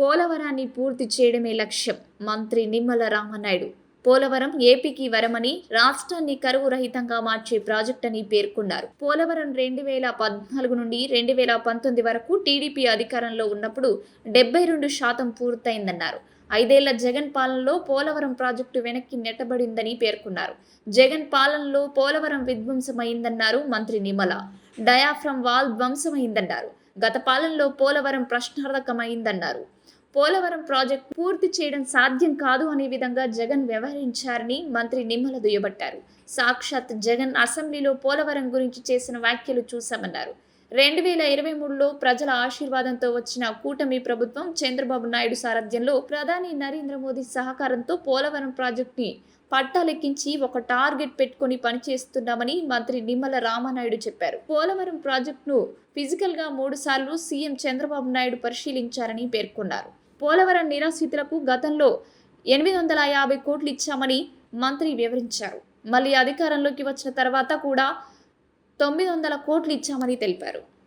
పోలవరాన్ని పూర్తి చేయడమే లక్ష్యం మంత్రి నిమ్మల రామనాయుడు. పోలవరం ఏపీకి వరమని రాష్ట్రాన్ని కరువు రహితంగా మార్చే ప్రాజెక్ట్ అని పేర్కొన్నారు. పోలవరం రెండు వేల పద్నాలుగు నుండి రెండు వేల పంతొమ్మిది వరకు టీడీపీ అధికారంలో ఉన్నప్పుడు డెబ్బై రెండు శాతం పూర్తయిందన్నారు. ఐదేళ్ళ జగన్ పాలనలో పోలవరం ప్రాజెక్టు వెనక్కి నెట్టబడిందని పేర్కొన్నారు. జగన్ పాలనలో పోలవరం విధ్వంసమైందన్నారు మంత్రి నిమల డయాఫ్రమ్ వాల్ ధ్వంసమైందన్నారు. గత పాలనలో పోలవరం ప్రశ్నార్థకమైందన్నారు. పోలవరం ప్రాజెక్టు పూర్తి చేయడం సాధ్యం కాదు అనే విధంగా జగన్ వ్యవహరించారని మంత్రి నిమ్మల దుయ్యబట్టారు. సాక్షాత్ జగన్ అసెంబ్లీలో పోలవరం గురించి చేసిన వ్యాఖ్యలు చూశామన్నారు. రెండు వేల ఇరవై మూడులో ప్రజల ఆశీర్వాదంతో వచ్చిన కూటమి ప్రభుత్వం చంద్రబాబు నాయుడు సారథ్యంలో ప్రధాని నరేంద్ర మోదీ సహకారంతో పోలవరం ప్రాజెక్టుని పట్టాలెక్కించి ఒక టార్గెట్ పెట్టుకొని పనిచేస్తున్నామని మంత్రి నిమ్మల రామానాయుడు చెప్పారు. పోలవరం ప్రాజెక్టును ఫిజికల్గా మూడు సార్లు సీఎం చంద్రబాబు నాయుడు పరిశీలించారని పేర్కొన్నారు. పోలవరం నిరాశ్రితులకు గతంలో ఎనిమిది వందల యాభై కోట్లు ఇచ్చామని మంత్రి వివరించారు. మళ్ళీ అధికారంలోకి వచ్చిన తర్వాత కూడా తొమ్మిది వందల కోట్లు ఇచ్చామని తెలిపారు.